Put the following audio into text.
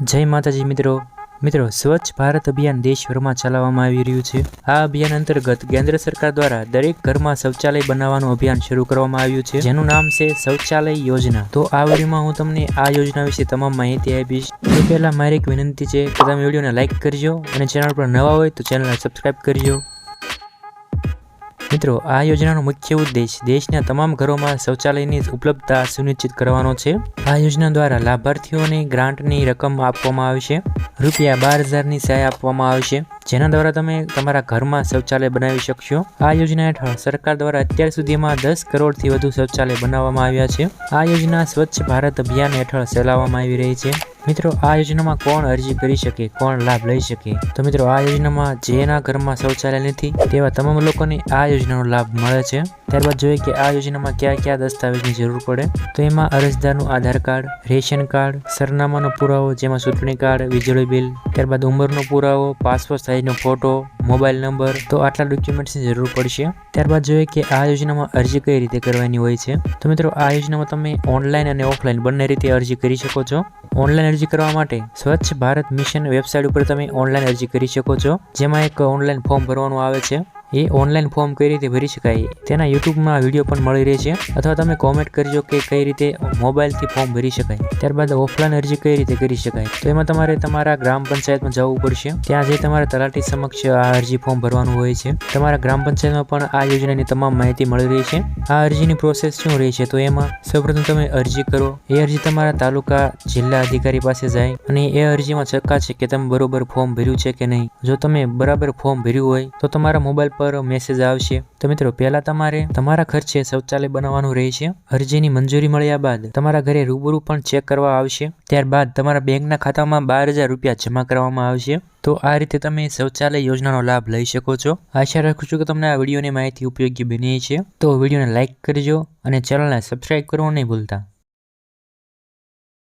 જય માતાજી મિત્રો. મિત્રો, સ્વચ્છ ભારત અભિયાન દેશભરમાં ચલાવવામાં આવી રહ્યું છે. આ અભિયાન અંતર્ગત કેન્દ્ર સરકાર દ્વારા દરેક ઘરમાં શૌચાલય બનાવવાનું અભિયાન શરૂ કરવામાં આવ્યું છે. જેનું નામ છે શૌચાલય યોજના. તો આ વિડીયોમાં હું તમને આ યોજના વિશે તમામ માહિતી આપીશ. તે પહેલાં મારી એક વિનંતી છે કે તમે વિડીયોને લાઇક કરજો અને ચેનલ પર નવા હોય તો ચેનલને સબસ્ક્રાઈબ કરજો. મિત્રો, આ યોજનાનો મુખ્ય ઉદ્દેશ દેશના તમામ ઘરોમાં શૌચાલયની ઉપલબ્ધતા સુનિશ્ચિત કરવાનો છે. આ યોજના દ્વારા લાભાર્થીઓને ગ્રાન્ટની રકમ આપવામાં આવશે. રૂપિયા બાર હજારની સહાય આપવામાં આવશે, જેના દ્વારા તમે તમારા ઘરમાં શૌચાલય બનાવી શકશો. આ યોજના હેઠળ સરકાર દ્વારા અત્યાર સુધીમાં દસ કરોડથી વધુ શૌચાલય બનાવવામાં આવ્યા છે. આ યોજના સ્વચ્છ ભારત અભિયાન હેઠળ ચલાવવામાં આવી રહી છે. મિત્રો, આ યોજનામાં કોણ અરજી કરી શકે, કોણ લાભ લઈ શકે? તો મિત્રો, આ યોજનામાં જેના ઘરમાં શૌચાલય નથી, તેવા તમામ લોકોને આ યોજનાનો લાભ મળે છે. ત્યારબાદ જોઈએ કે આ યોજનામાં કયા કયા દસ્તાવેજની જરૂર પડે? તો એમાં અરજદારનું આધાર કાર્ડ, રેશન કાર્ડ, સરનામાનો પુરાવો, જેમાં ચૂંટણી કાર્ડ, વીજળી બિલ, ત્યારબાદ ઉંમરનો પુરાવો, પાસપોર્ટ સાઇઝનો ફોટો, મોબાઈલ નંબર, તો આટલા ડોક્યુમેન્ટ્સની જરૂર પડશે. ત્યારબાદ જોઈએ કે આ યોજનામાં અરજી કઈ રીતે કરવાની હોય છે? તો મિત્રો, આ યોજનામાં તમે ઓનલાઈન અને ઓફલાઈન બંને રીતે અરજી કરી શકો છો. ઓનલાઈન અરજી કરવા માટે સ્વચ્છ ભારત મિશન વેબસાઇટ ઉપર તમે ઓનલાઈન અરજી કરી શકો છો, જેમાં એક ઓનલાઈન ફોર્મ ભરવાનું આવે છે. એ ઓનલાઈન ફોર્મ કઈ રીતે ભરી શકાય? તેના યુટ્યુબમાં વીડિયો પણ મળી રહે છે અથવા તમે કોમેન્ટ કરજો કે કઈ રીતે મોબાઈલથી ફોર્મ ભરી શકાય. ત્યારબાદ ઓફલાઈન અરજી કઈ રીતે કરી શકાય? તો એમાં તમારે તમારા ગ્રામ પંચાયતમાં જવું પડશે. ત્યાં જે તમારે તલાટી સમક્ષ આ અરજી ફોર્મ ભરવાનું હોય છે. તમારા ગ્રામ પંચાયતમાં પણ આ યોજનાની તમામ માહિતી મળી રહી છે. આ અરજીની પ્રોસેસ શું રહી છે? તો એમાં સૌપ્રથમ તમે અરજી કરો. એ અરજી તમારા તાલુકા જિલ્લા અધિકારી પાસે જાય અને એ અરજીમાં ચકાસે કે તમે બરોબર ફોર્મ ભર્યું છે કે નહીં. જો તમે બરાબર ફોર્મ ભર્યું હોય, તો તમારા મોબાઈલ પર મેસેજ આવશે. તો મિત્રો, પહેલા તમારે તમારા ખર્ચે શૌચાલય બનાવવાનું રહેશે. અરજીની મંજૂરી મળ્યા બાદ તમારા ઘરે રૂબરૂ પણ ચેક કરવા આવશે. ત્યારબાદ તમારા બેંકના ખાતામાં બાર હજાર રૂપિયા જમા કરવામાં આવશે. તો આ રીતે તમે શૌચાલય યોજનાનો લાભ લઈ શકો છો. આશા રાખું છું કે તમને આ વિડીયોની માહિતી ઉપયોગી બની છે. તો વિડીયોને લાઇક કરજો અને ચેનલને સબસ્ક્રાઈબ કરવાનું નહીં ભૂલતા.